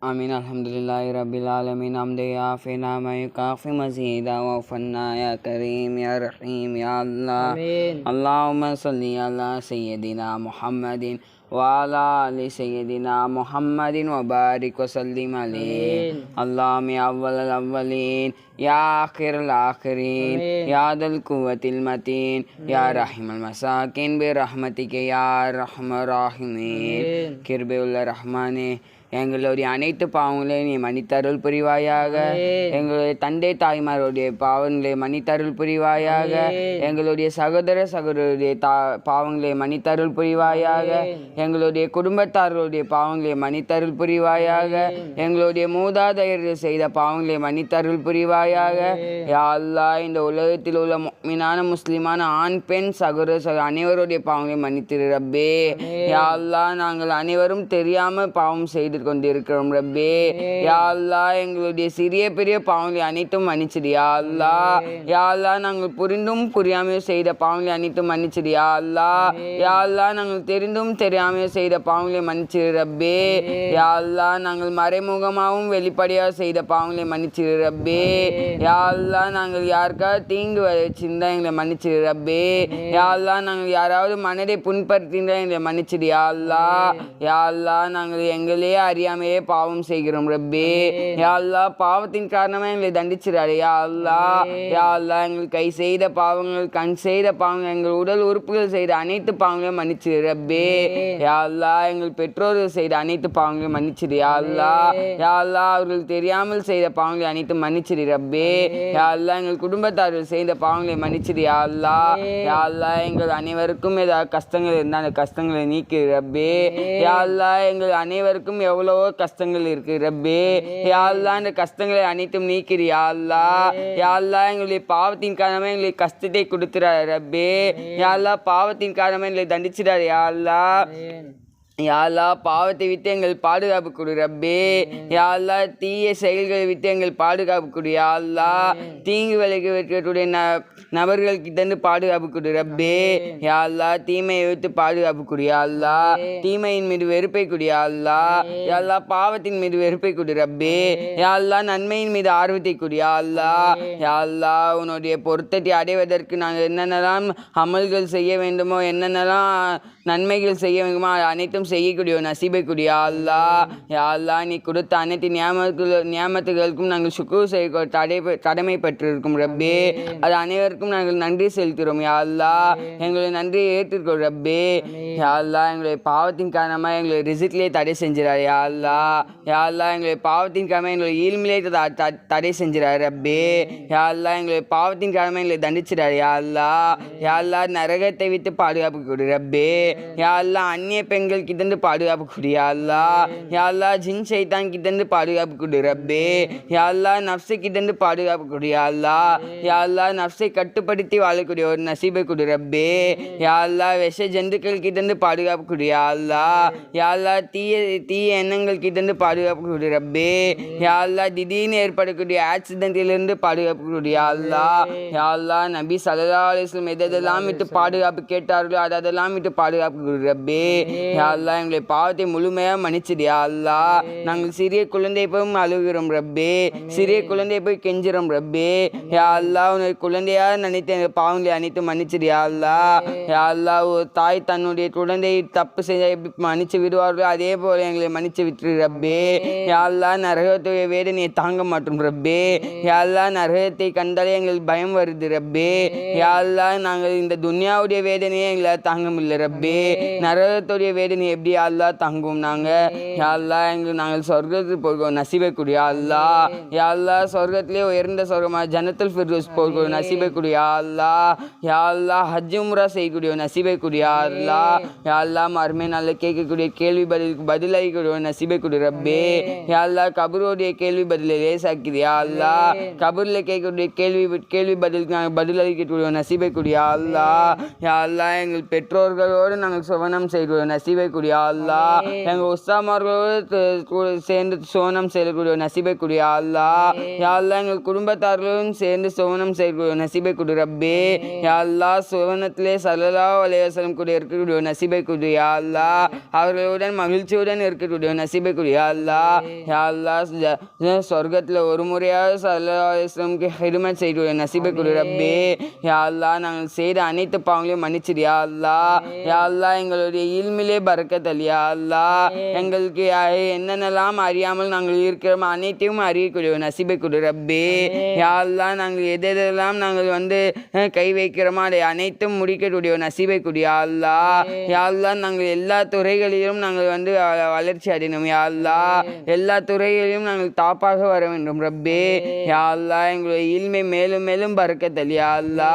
آمين. الحمد لله رب العالمين. عمدي عافنا ما نعم يكافي مزيدا ووفنا يا كريم يا رحيم يا الله. آمين. اللهم صل على سيدنا محمد وعلى آل سيدنا محمد وبارك وسلم عليه. اللهم يا أول الأولين يا آخر الآخرين يا ذا القوة المتين يا رحم المساكين برحمتك يا أرحم الراحمين. كرب الرحمن எங்களுடைய அனைத்து பாவங்களையும் நீ மன்னித்தருள் புரிவாயாக. எங்களுடைய தந்தை தாய்மாருடைய பாவங்களை மன்னித்தருள் புரிவாயாக. எங்களுடைய சகோதர சகோதரருடைய தா பாவங்களை மன்னித்தருள் புரிவாயாக. எங்களுடைய குடும்பத்தார்களுடைய பாவங்களை மன்னித்தருள் புரிவாயாக. எங்களுடைய மூதாதையர்கள் செய்த பாவங்களை மன்னித்தருள் புரிவாயாக. யா அல்லாஹ் இந்த உலகத்தில் உள்ள மீனான முஸ்லிமான ஆண் பெண் சகோதர சகோ அனைவருடைய பாவங்களை மன்னித்திரு ரப்பே. யா அல்லாஹ் நாங்கள் அனைவரும் தெரியாம பாவம் செய்து கொண்டிருக்கிறோம் ரப்பே யா அல்லாஹ் எங்களுடைய சிறிய பெரிய பாவங்களை அனைத்தும் மன்னிச்சிடு யா அல்லாஹ் யா அல்லாஹ் நாங்கள் புரிந்தும் புரியாமையும் செய்த பாவங்களை அனைத்தும் மன்னிச்சிடு யா அல்லாஹ் யா அல்லாஹ் நாங்கள் தெரிந்தும் தெரியாமையும் செய்த பாவங்களை மன்னிச்சிடு ரப்பே யா அல்லாஹ் நாங்கள் மறைமுகமாகவும் வெளிப்படையாக செய்த பாவங்களை மன்னிச்சிடு ரப்பே யா அல்லாஹ் நாங்கள் யாருக்காவது தீங்கு வச்சிருந்தா எங்களை மன்னிச்சிடு ரப்பே யா அல்லாஹ் நாங்கள் யாராவது மனதை புண்படுத்தியிருந்தா எங்களை மன்னிச்சிடு யா அல்லாஹ் யா அல்லாஹ் நாங்கள் எங்களே அறியாமையே பாவம் செய்கிறோம் ரப்பே யா அல்லாஹ் பாவத்தின் காரணமாக எங்களை தண்டிச்சிடாரு யா அல்லாஹ் யா அல்லாஹ் எங்கள் கை செய்த பாவங்கள் கண் செய்த பாவங்கள் எங்கள் உடல் உறுப்புகள் செய்த அனைத்து பாவங்களையும் மன்னிச்சிடு ரப்பே யா அல்லாஹ் எங்கள் பெற்றோர்கள் செய்த அனைத்து பாவங்களையும் மன்னிச்சிடு யா அல்லாஹ் யா அல்லாஹ் அவர்கள் தெரியாமல் செய்த பாவங்களை அனைத்தும் மன்னிச்சிடு ரப்பே யா அல்லாஹ் எங்கள் குடும்பத்தார்கள் செய்த பாவங்களை மன்னிச்சிடு யா அல்லாஹ் யா அல்லாஹ் எங்கள் அனைவருக்கும் ஏதாவது கஷ்டங்கள் இருந்தால் அந்த கஷ்டங்களை நீக்கி ரப்பே யா அல்லாஹ் எங்கள் அனைவருக்கும் எவ்வளவோ கஷ்டங்கள் இருக்கு ரப்பே. யா அல்லாஹ் இந்த கஷ்டங்களை அனைத்தும் நீக்கிடு யா அல்லாஹ் யா அல்லாஹ் எங்களுடைய பாவத்தின் காரணமாக எங்களுக்கு கஷ்டத்தை கொடுத்துறாரு ரப்பே. யா அல்லாஹ் பாவத்தின் காரணமாக எங்களை தண்டிச்சிடாரு யா அல்லாஹ் ஆமென். யா அல்லாஹ் பாவத்தை விட்டு எங்கள் பாதுகாப்பு கொடு ரப்பே. யா அல்லாஹ் தீய செயல்களை விட்டு எங்கள் பாதுகாப்பு கொடு யா அல்லாஹ் தீங்கு வைக்கக்கூடிய ந நபர்கள்கிட்ட பாதுகாப்பு கொடு ரப்பே. யா அல்லாஹ் தீமையை விட்டு பாதுகாப்பு கொடு யா அல்லாஹ் தீமையின் மீது வெறுப்பை கொடு யா அல்லாஹ் யா அல்லாஹ் பாவத்தின் மீது வெறுப்பை கொடு ரப்பே. யா அல்லாஹ் நன்மையின் மீது ஆர்வத்தை கொடு யா அல்லாஹ் யா அல்லாஹ் உன்னுடைய பொருத்தத்தை அடைவதற்கு நாங்கள் என்னென்னலாம் அமல்கள் செய்ய வேண்டுமோ என்னென்னலாம் நன்மைகள் செய்ய வேண்டுமோ அனைத்தும் செய்யக்கூடிய நசீபை கூடிய யா அல்லாஹ் நீ கொடுத்த அனைத்து நியாமத்துகள் நியாமத்துகளுக்கும் நாங்கள் சுக்கு செய்ய தடை கடமை பெற்றிருக்கும் ரப்பே. அது அனைவருக்கும் நாங்கள் நன்றி செலுத்துகிறோம் யா அல்லாஹ் எங்களுடைய நன்றியை ஏற்றுக்கொள் ரப்பே. யா அல்லாஹ் எங்களுடைய பாவத்தின் காரணமாக எங்களை ரிசிக்லேயே தடை செஞ்சிடார் யா அல்லாஹ் யா அல்லாஹ் எங்களுடைய பாவத்தின் காரணமாக எங்களை ஈழ்மிலே தடை செஞ்சிடார் ரப்பே. யா அல்லாஹ் எங்களுடைய பாவத்தின் காரணமாக எங்களை தண்டிச்சிடார் யா அல்லாஹ் யா அல்லாஹ் நரகத்தை விட்டு பாதுகாப்பு கொடு ரப்பே. யா அந்நிய பெண்கள் கிட்டேருந்து பாதுகாப்பு கொடு. யா அல்லாஹ் ஜின் சைத்தான் கிட்டேருந்து பாதுகாப்பு கொடு ரப்பே. யா நப்சை நப்சு கிட்டேருந்து பாதுகாப்பு கொடு. யா அல்லாஹ் நப்சை கட்டுப்படுத்தி வாழக்கூடிய ஒரு நசீபை கொடு ரப்பே. யா விஷ ஜந்துக்கள் கிட்டேருந்து பாதுகாப்பு கொடு. யா அல்லாஹ் தீய தீய எண்ணங்கள் கிட்டேருந்து பாதுகாப்பு கொடு ரப்பே. யா திடீர்னு ஏற்படக்கூடிய ஆக்சிடென்ட்டிலிருந்து பாதுகாப்பு கொடு. யா அல்லாஹ் நபி சல்லா அலிஸ்லம் எதெல்லாம் விட்டு பாதுகாப்பு கேட்டார்களோ அதெல்லாம் விட்டு பாதுகாப்பு ரப்பே. யா அல்லாஹ் எங்களுடைய பாவத்தை முழுமையாக மன்னிச்சிடு யா அல்லாஹ். நாங்கள் சிறிய குழந்தை போய் அழுகிறோம் ரப்பே. சிறிய குழந்தை போய் கெஞ்சுறோம் ரப்பே. யா அல்லாஹ் உன்னை குழந்தையா நினைத்த எங்கள் பாவங்களை அனைத்து மன்னிச்சிடு யா அல்லாஹ். யா அல்லாஹ் ஒரு தாய் தன்னுடைய குழந்தை தப்பு செஞ்சா எப்படி மன்னிச்சு விடுவார்களோ. அதே போல எங்களை மன்னிச்சு விட்டுரு ரப்பே. யா அல்லாஹ் நரகத்துடைய வேதனையை தாங்க மாட்டோம் ரப்பே. யா அல்லாஹ் நரகத்தை கண்டாலே எங்களுக்கு பயம் வருது ரப்பே. யா அல்லாஹ் நாங்கள் இந்த துன்யாவுடைய வேதனையை எங்களால் தாங்க முடியல ரப்பே. நரகத்துடைய வேதனை எப்படி யா அல்லாஹ் தாங்குவோம் நாங்கள் யா அல்லாஹ் எங்கள் நாங்கள் சொர்க்கத்துக்கு போகிறோம் நசீபை கூடிய யா அல்லாஹ் யா அல்லாஹ் சொர்க்கத்திலே உயர்ந்த சொர்க்கமாக ஜன்னத்துல் ஃபிர்தோஸ் போகிறோம் நசீபை கூடிய யா அல்லாஹ் யா அல்லாஹ் ஹஜ் உம்ரா செய்யக்கூடிய நசீபை கூடிய யா அல்லாஹ் யா அல்லாஹ் மறுமை நாளில் கேட்கக்கூடிய கேள்வி பதிலுக்கு பதிலளிக்கூடிய நசீபை கூடிய ரப்பே. யா அல்லாஹ் கபருடைய கேள்வி பதிலை லேசாக்குது யா அல்லாஹ் கபூரில் கேட்கக்கூடிய கேள்வி கேள்வி பதிலுக்கு நாங்கள் பதிலளிக்கக்கூடிய நசீபை கூடிய யா அல்லாஹ் யா அல்லாஹ் எங்கள் பெற்றோர்களோடு நாங்கள் சுவனம் செய்யக்கூடிய நசீபை கூடிய அல்லா எங்கள் உஸ்தாமார்களோடு கூட சேர்ந்து சுவனம் செய்யக்கூடிய நசீபை கூடிய அல்லா யாழ்லா எங்கள் குடும்பத்தார்களும் சேர்ந்து சுவனம் செய்யக்கூடிய நசீபை கூடிய ரப்பே யாழ்லா சுவனத்திலே சல்லல்லா அலையசலம் கூட இருக்கக்கூடிய நசீபை கூடிய அல்லா அவர்களுடன் மகிழ்ச்சியுடன் இருக்கக்கூடிய நசீபை கூடிய அல்லா யாழ்லா சொர்க்கத்தில் ஒரு முறையாக சல்லா அலையஸ்லமுக்கு ஹிருமத் செய்யக்கூடிய நசீபை கூடிய ரப்பே யாழ்லா நாங்கள் செய்த அனைத்து பாவங்களையும் மன்னிச்சிடு யா அல்லா யா அல்லா எங்களுடைய இல்மிலே பறக்கத்தல் யா அல்லா எங்களுக்கு என்னென்னலாம் அறியாமல் நாங்கள் இருக்கிறோமோ அனைத்தையும் அறியக்கூடிய நசீபை கொடு ரப்பே. யா அல்லா நாங்கள் எதெல்லாம் நாங்கள் வந்து கை வைக்கிறோமோ அதை அனைத்தும் முடிக்கக்கூடிய நசீபை கொடு யா அல்லா. யா அல்லா நாங்கள் எல்லா துறைகளிலும் நாங்கள் வந்து வளர்ச்சி அடையணும் யா அல்லா. எல்லா துறைகளிலும் நாங்கள் தாப்பாக வர வேண்டும் ரப்பே. யா அல்லா எங்களுடைய இல்மை மேலும் மேலும் பறக்கத்தல் யா அல்லா.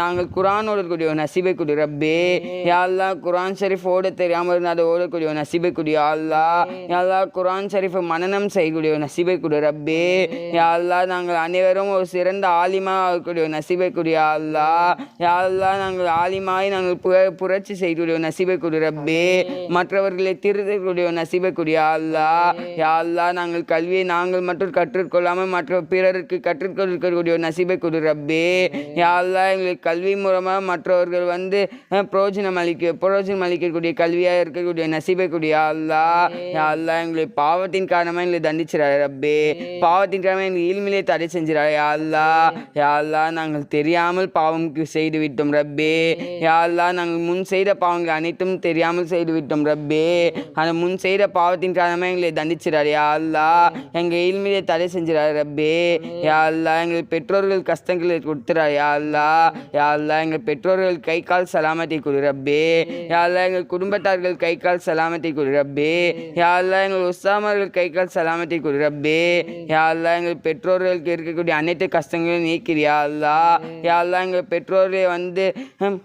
நாங்கள் குரான் ஓடக்கூடிய நசீபை குடி ரப்பே. யா அல்லா குரான் ஷரீஃப் ஓட தெரியாமல் இருந்தால் அதை ஓடக்கூடிய நசீபை குடி. அல்லா அல்லா குரான் ஷரீஃபை மனனம் செய்யக்கூடிய நசீபை குடி ரப்பே. யா அல்லா நாங்கள் அனைவரும் ஒரு சிறந்த ஆலிமா ஆகக்கூடிய நசீபை குடி அல்லா யா அல்லா நாங்கள் ஆலிமாய் நாங்கள் புர புரட்சி செய்யக்கூடிய நசீபை குடி ரப்பே. மற்றவர்களை திருத்தக்கூடிய நசீபை குடி அல்லா யா அல்லா நாங்கள் கல்வியை நாங்கள் மட்டும் கற்றுக்கொள்ளாமல் மற்ற பிறருக்கு கற்றுக்கொள்ளக்கூடிய நசீபை குடி ரப்பே. யா அல்லா எங்களுக்கு கல்வி மூலமாக மற்றவர்கள் வந்து பிரயோஜனம் அளிக்க பிரயோஜனம் அளிக்கக்கூடிய கல்வியாக இருக்கக்கூடிய நசீபை கூடிய அல்லா அல்லா எங்களை பாவத்தின் காரணமாக எங்களை தண்டிச்சிடாரு ரப்பே. பாவத்தின் காரணமாக எங்கள் ஈழ்மையிலே தடை செஞ்சிடாரு யா அல்லா யா அல்லா நாங்கள் தெரியாமல் பாவம் செய்து விட்டோம் ரப்பே. யா அல்லா நாங்கள் முன் செய்த பாவங்கள் அனைத்தும் தெரியாமல் செய்து விட்டோம் ரப்பே. அந்த முன் செய்த பாவத்தின் காரணமாக எங்களை தண்டிச்சிடாரு யா அல்லா எங்கள் ஈழ்மையிலே தடை செஞ்சிடாரு ரப்பே. யா அல்லா எங்கள் பெற்றோர்கள் கஷ்டங்களை கொடுத்துறாரு யா அல்லா யா அல்லா எங்கள் பெற்றோர்கள் கை கால் சலாமத்தை கொடு ரப்பே. யாரெல்லாம் எங்கள் குடும்பத்தார்கள் கை கால் சலாமத்தை கொடு ரப்பே. யா எங்கள் உஸ்தாமர்கள் கை கால் சலாமத்தை கொடு ரப்பே. யா எங்கள் பெற்றோர்களுக்கு இருக்கக்கூடிய அனைத்து கஷ்டங்களையும் நீக்கிறியா அல்லா யாரெல்லாம் எங்கள் பெற்றோர்களை வந்து ஹம்,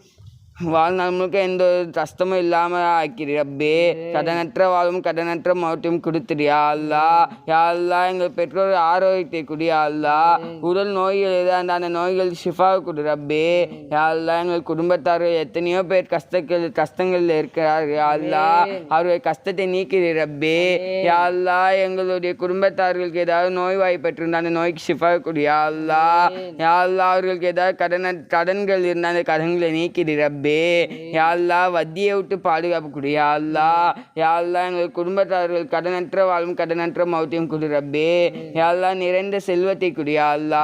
வாழ்நாள் முழுக்க எந்த ஒரு கஷ்டமும் இல்லாமல் ஆக்கிடு ரப்பே. கடனற்ற வாழ்வும் கடனற்ற மௌட்டையும் கொடுத்துறியா அல்லா. யா அல்லா எங்கள் பெற்றோர் ஆரோக்கியத்தை குடியா அல்லா. உடல் நோய்கள் இருந்தால் அந்த நோய்கள் ஷிஃபாவை கொடு ரப்பே. யா அல்லா எங்கள் குடும்பத்தார்கள் எத்தனையோ பேர் கஷ்டங்கள் கஷ்டங்களில் இருக்கிறார்கள் யா அல்லா. அவருடைய கஷ்டத்தை நீக்கிடு ரப்பே. யா அல்லா எங்களுடைய குடும்பத்தார்களுக்கு ஏதாவது நோய் வாய்ப்பட்டிருந்தா அந்த நோய்க்கு ஷிஃபாவை கொடு அல்லா. யா அல்லா அவர்களுக்கு ஏதாவது கடன் கடன்கள் இருந்தால் அந்த கடன்களை நீக்கிடு ரப்பே. யா அல்லா வத்தியை விட்டு பாதுகாப்பு கொடு யா அல்லா யா அல்லா எங்கள் குடும்பத்தார்கள் கடனற்ற வாழும் கடனற்ற மௌத்தையும் கொடு ரப்பே யா அல்லா நிறைந்த செல்வத்தை கொடு யா அல்லா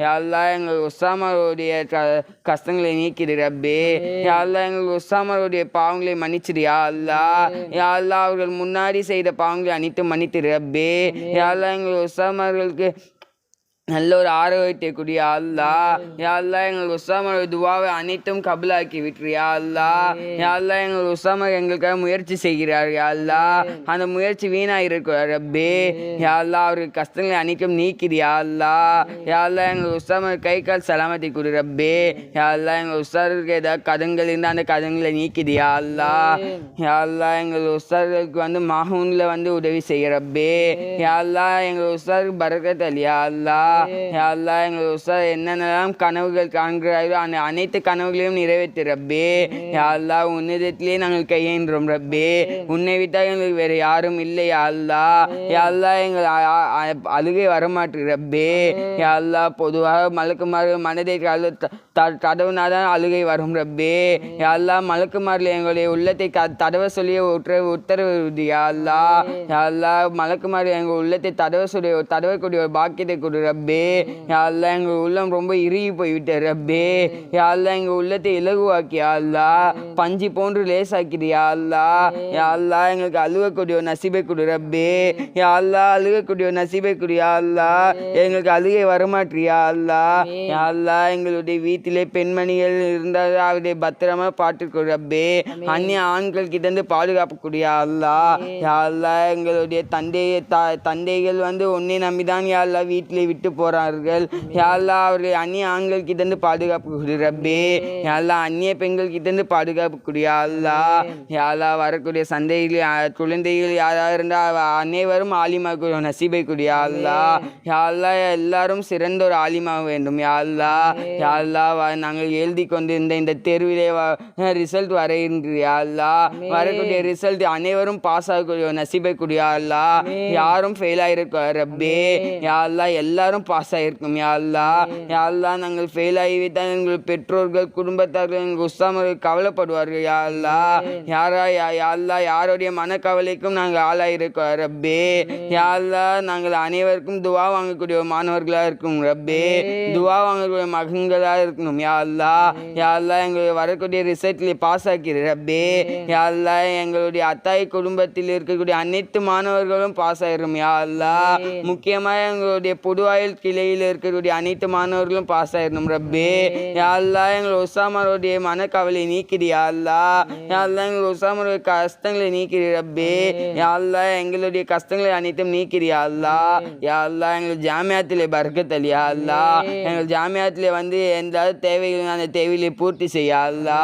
யா அல்லா எங்கள் ஒசாமாவுடைய க- கஷ்டங்களை நீக்கிடு ரப்பே யா அல்லா எங்கள் ஒசாமாவுடைய பாவங்களை மன்னிச்சிடு யா அல்லா யா அல்லா அவர்கள் முன்னாடி செய்த பாவங்களை அனைத்தும் மன்னித்து ரப்பே யா அல்லா எங்கள் ஒசாமார்களுக்கு நல்ல ஒரு ஆரோக்கியத்தை கூடிய அல்லா யா அல்லா எங்கள் உசாமர் துவாவை அனைத்தும் கபலாக்கி விட்டுரு யா அல்லா. யா அல்லா எங்கள் உசாமர் எங்களுக்காக முயற்சி செய்கிறார் யா அல்லா. அந்த முயற்சி வீணாக இருக்கிறார் ரப்பே யா அல்லா அவருக்கு கஷ்டங்களை அனைத்தும் நீக்கிது யா அல்லா. யா அல்லா எங்கள் உசாமர் கை கால் சலாமத்தை கொடு ரப்பே. யா அல்லா எங்கள் உஸ்தாருக்கு ஏதாவது கதங்கள் இருந்தால் அந்த கதங்களை நீக்கிது யா அல்லா. யா அல்லா எங்கள் உஸ்தார்களுக்கு வந்து மாஹூனில் வந்து உதவி செய்ய ரப்பே. யா அல்லா எங்கள் உஸ்தாருக்கு பரக்கத் அலி யா அல்லா. அல்லா எங்கள் உஸ்தாத் என்னென்னலாம் கனவுகள் காண்கிறார்களோ அந்த அனைத்து கனவுகளையும் நிறைவேற்று ரப்பே. அல்லா உன்னிடத்திலே நாங்கள் கையேன்றோம் ரப்பே. உன்னை விட்டால் எங்களுக்கு வேறு யாரும் இல்லை அல்லா யா அல்லா எங்கள் அழுகை வரமாட்டு ரப்பே. அல்லா பொதுவாக மலக்குமாறு மனதை கல தடவுனா தான் அழுகை வரும் ரப்பே. அல்லா மலக்குமாரில் எங்களுடைய உள்ளத்தை க தடவ சொல்லி உத்தரவு உத்தரவு அல்லா யா அல்லா மலக்குமாரி எங்கள் உள்ளத்தை தடவ சொல்லி தடவக்கூடிய ஒரு பாக்கியத்தை கொடு ரப்பே. ரப்பே. யாழ்லா எங்கள் உள்ளம் ரொம்ப இறுகி போய்விட்ட ரப்பே. யாழ்லா எங்கள் உள்ளத்தை இலகுவாக்கி அல்லா பஞ்சு போன்று லேசாக்கிறியா அல்லா யா எங்களுக்கு அழுகக்கூடிய ஒரு நசீபை கொடு ரப்பே. யாழ்லா அழுகக்கூடிய ஒரு நசீபை கொடு அல்லா எங்களுக்கு அழுகை வரமாட்டியா அல்லா யா எங்களுடைய வீட்டிலே பெண்மணிகள் இருந்தால் அவருடைய பத்திரமா பார்த்துக்கொடு ரப்பே. அந்நிய ஆண்கள் கிட்ட இருந்து பாதுகாப்பு கூடிய அல்லா யா எங்களுடைய தந்தையை த தந்தைகள் வந்து உன்னை நம்பிதான் யாழ்லா வீட்டிலே விட்டு போறார்கள். யாழ்லா அவர்கள் அந்நிய ஆண்கள் கிட்டேருந்து பாதுகாப்பு கொடு ரப்பே யாழ்லா அந்நிய பெண்கள் கிட்டேருந்து பாதுகாப்பு கொடு யாழ்லா யாழ்லா வரக்கூடிய சந்தையில் யா- குழந்தைகள் யாராக இருந்தால் அனைவரும் ஆலிமாக்கு நசீபை கொடு யாழ்லா யாழ்லா எல்லாரும் சிறந்த ஒரு ஆலிமா வேண்டும். யாழ்லா யாழ்லா நாங்கள் எழுதி கொண்டிருந்த இந்த தேர்விலே ரிசல்ட் வரைகின்ற யாழ்லா வரக்கூடிய ரிசல்ட் அனைவரும் பாஸ் ஆகக்கூடிய நசீபை கொடு யாழ்லா யாரும் ஃபெயில் ஆகிருக்க ரப்பே. யாழ்லா எல்லாரும் பாஸ் ஆகிருக்கும் யாழ்லா யாழ்லா நாங்கள் ஃபெயில் ஆகிவிட்டால் எங்கள் பெற்றோர்கள் குடும்பத்தார்கள் எங்கள் உஸ்தாமர்கள் கவலைப்படுவார்கள். யாழ்லா யாரா யா யாழ்லா யாருடைய மனக்கவலைக்கும் நாங்கள் ஆளாயிருக்கோம் ரப்பே யாழ்லா நாங்கள் அனைவருக்கும் துவா வாங்கக்கூடிய மாணவர்களாக இருக்கும். ரப்பே துவா வாங்கக்கூடிய மகன்களாக இருக்கணும். யாழ்லா யாழ்லா எங்களுக்கு வரக்கூடிய ரிசல்ட்டில் பாஸ் ஆக்கிடு ரப்பே யாழ்லா எங்களுடைய அத்தாய் குடும்பத்தில் இருக்கக்கூடிய அனைத்து மாணவர்களும் பாஸ் ஆயிரும். யாழ்லா முக்கியமாக எங்களுடைய புதுவாயில் கிளையில் இருக்கக்கூடிய அனைத்து மாணவர்களும் பாஸ் ஆயிடணும். ரப்பே யாழ்லா எங்கள் உசாமருடைய மனக்கவலை நீக்கிடு யாழ்லா யாழ்லா எங்கள் உசாமருடைய கஷ்டங்களை நீக்கிடு ரப்பே. யாழ்லா எங்களுடைய கஷ்டங்களை அனைத்தும் நீக்கிடு யாழ்லா யாழ்லா எங்கள் ஜாமியாத்திலே பர்க்கத்தல் யாழ்லா எங்கள் ஜாமியாத்திலே வந்து எந்த தேவைகளும் அந்த தேவைகளை பூர்த்தி செய்ய அல்லா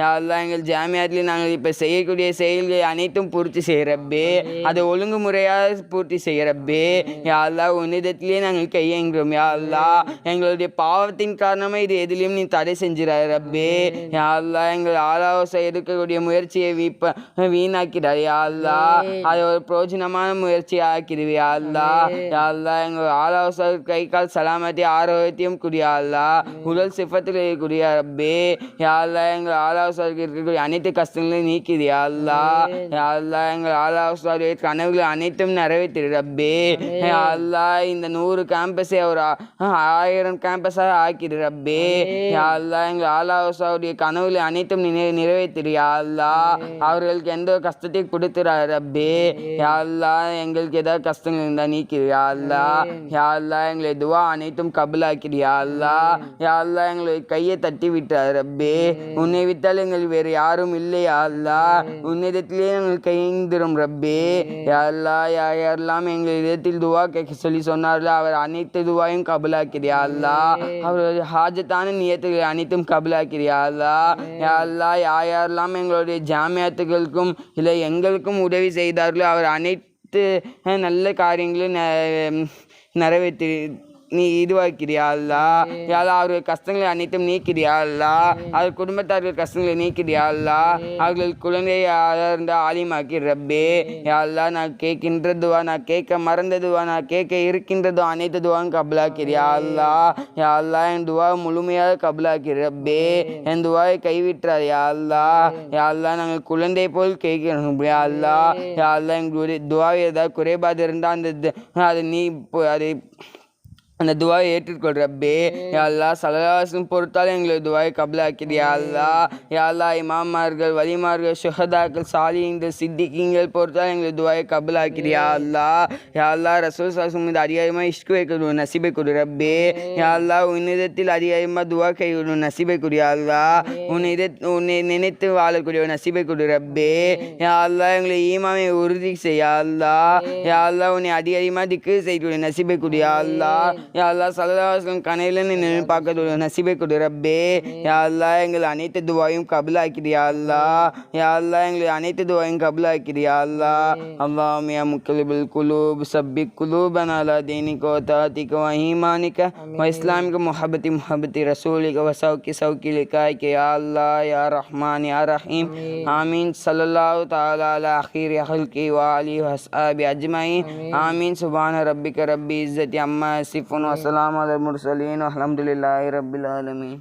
யாழ்லா எங்கள் ஜாமியாத்திலே நாங்கள் இப்போ செய்யக்கூடிய செயல்களை அனைத்தும் பூர்த்தி செய்கிறப்பே அதை ஒழுங்குமுறையாக பூர்த்தி செய்கிறப்பே யாழ்லா உன்னிடத்திலே நாங்கள் கையேங்குறோம் யாழ்லா எங்களுடைய பாவத்தின் காரணமாக இது. எதிலையும் நீ தடை செஞ்சிடாய் ரப்பே. யாழ்லா எங்கள் ஆலாவசை எடுக்கக்கூடிய முயற்சியை வீப்ப வீணாக்கிறாய் யாழ்லா அதை ஒரு பிரயோஜனமான முயற்சி ஆக்கிடுவி யாழ்லா யாழ்லா எங்கள் ஆலாவசை கை கால் சலாமத்தி ஆரோக்கியத்தையும் குடியாள்லா உடல் சிப்பத்தில் இருக்கக்கூடிய ரப்பே. யாழ்லா எங்கள் ஆலாவசாவுக்கு இருக்கக்கூடிய அனைத்து கஷ்டங்களையும் நீக்கிது யாழ்லா யாழ்லா எங்கள் ஆலாவசாவுடைய கனவுகளை அனைத்தும் நிறைவேற்றிடு ரப்பே. யாழ்லா இந்த நூறு கேம்பஸை ஒரு ஆயிரம் கேம்பஸாக ஆக்கிடு ரப்பே. யாழ்லா எங்கள் ஆலாவசாவுடைய கனவுகளை அனைத்தும் நினை நிறைவேற்றிடு யாழ்லா அவர்களுக்கு எந்த ஒரு கஷ்டத்தையும் கொடுத்துடா ரப்பே. யாழ்லா எங்களுக்கு ஏதாவது கஷ்டங்கள் இருந்தால் நீக்கிடு யாழ்லா யாழ்லா எங்களை துவா அனைத்தும் கபலாக்கிடு யாழ்லா யாழ்லா எங்களை கையை தட்டி விட்டார் ரப்பே. உன்னை விட்டால் எங்கள் வேறு யாரும் இல்லை யாழ்லா உன்னிடத்திலே எங்கள் கைந்திரும் ரப்பே. யாழ்லா யார் யாரெல்லாம் எங்கள் இடத்தில் துவா கேட்க சொல்லி சொன்னார்களோ அவர் அனைத்து துவாயும் கபலாக்கிறியா அல்லா அவருடைய ஹாஜத்தான நியத்துகளை அனைத்தும் கபலாக்கிறியா அல்லா யாழ்லா யார் யாரெல்லாம் எங்களுடைய ஜாமியாத்துகளுக்கும் இல்லை எங்களுக்கும் உதவி செய்தார்களோ அவர் அனைத்து நல்ல காரியங்களும் நிறைவேற்றி நீ இதுவாக்கிறியா அல்லா? யாழ்லா அவர்கள் கஷ்டங்களை அனைத்தும் நீக்கிறியா அல்லா? அவர் குடும்பத்தார்கள் கஷ்டங்களை நீக்கிறியா அல்லா? அவர்கள் குழந்தை இருந்த ஆலிமாக்கி ரப்பே. யாழ்லா நான் கேட்கின்ற துவா நான் கேட்க மறந்த துவா நான் கேட்க இருக்கின்ற துவா அனைத்து துவாவும் கபலாக்கிறியா அல்லா? யாழ்லா என் துவா முழுமையாக கபலாக்கி ரப்பே. என் துவாவை கைவிட்டார் யா அல்லா? யா அல்லா நாங்கள் குழந்தை போல் கேட்கிறோம் யா அல்லா? யா அல்லா எங்களுடைய துவாவை ஏதாவது குறைபாடு இருந்தால் அந்த அதை நீ அதை அந்த துவாயை ஏற்றுக்கொள் ரப்பே. யா அல்லா சலவாசம் பொறுத்தால் எங்களை துவாயை கபலாக்கிடு. யா அல்லா யா அல்லா இமாமார்கள் வலிமார்கள் சுஹதாக்கள் சாலிங்கள் சித்திகிங்கள் பொறுத்தால் எங்களை துவாயை கபலாக்கிடு. யா அல்லா யா அல்லா ரசூல் சாசம் மீது அதிகாரமாக இஷ்கு வைக்கொடு நசிபை கொடு ரப்பே. யா அல்லா உன்னிடத்தில் அதிகாரமாக துவா கைவிடு நசிபை கொடு. யா உன்னை உன்னை நினைத்து வாழக்கூடிய நசிபை கொடு ரப்பே. யா அல்லா எங்களை ஈமாவை உறுதி செய்ய அல்லா. யா அல்லா உன்னை அதிகாரமாக திக்கு செய்யக்கூடிய நசிபை கொடு யா அல்லா. யா அல்லா சல்லாஹம் கனையில் நின்று பார்க்கக்கூடிய நசிபை கொடு ரப்பே. யா அல்லா எங்கள் அனைத்து துவாயும் கபலாக்கிடு யா அல்லா. யா அல்லா எங்களை அனைத்து துவாயும் கபலாக்கிடு யா அல்லா. யா முக்கலிபுல் குலூப் சப்பி குலூபன் அலா தீனிக வ தாத்திக வ ஈமானிக. வ இஸ்லாமிக முஹப்பத்தி முஹப்பத்தி ரசூலிக வ சௌக்கி الله یا رحمان یا رحیم آمین صلی الله تعالی علی اخیر خلق و علی و اصحاب اجمعین آمین سبحان ربک رب عزت عما یصفون و سلام علی المرسلین والحمد لله رب العالمین